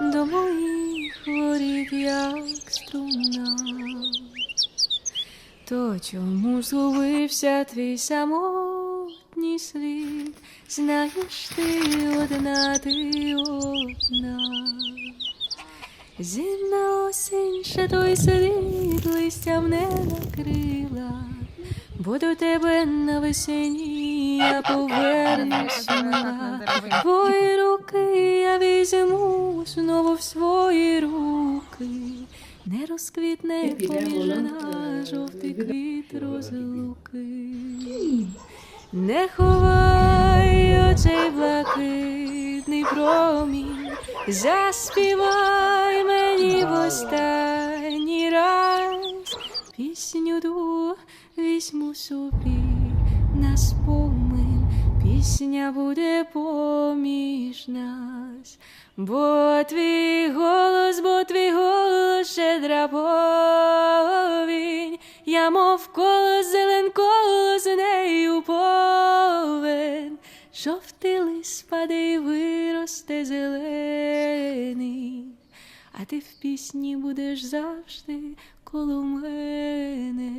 до моїх горів, як струна, то чому згубився твій самотній слід, знаєш ти одна, ти одна. Зімна осінь ще той слід листям не накрила, бо до тебе на весені я повернуся в свої руки. Не розквітне поміж нас жовтий квіт розлуки. Не ховай оцей блакитний промінь, заспівай мені в останній раз пісню ту візьму собі на спомин, пісня буде поміж нас, бо твій голос, бо твій голос щедра повінь, я мов коло зелен коло з нею повен, жовтий лист і виросте зелений, а ти в пісні будеш завжди коло мене.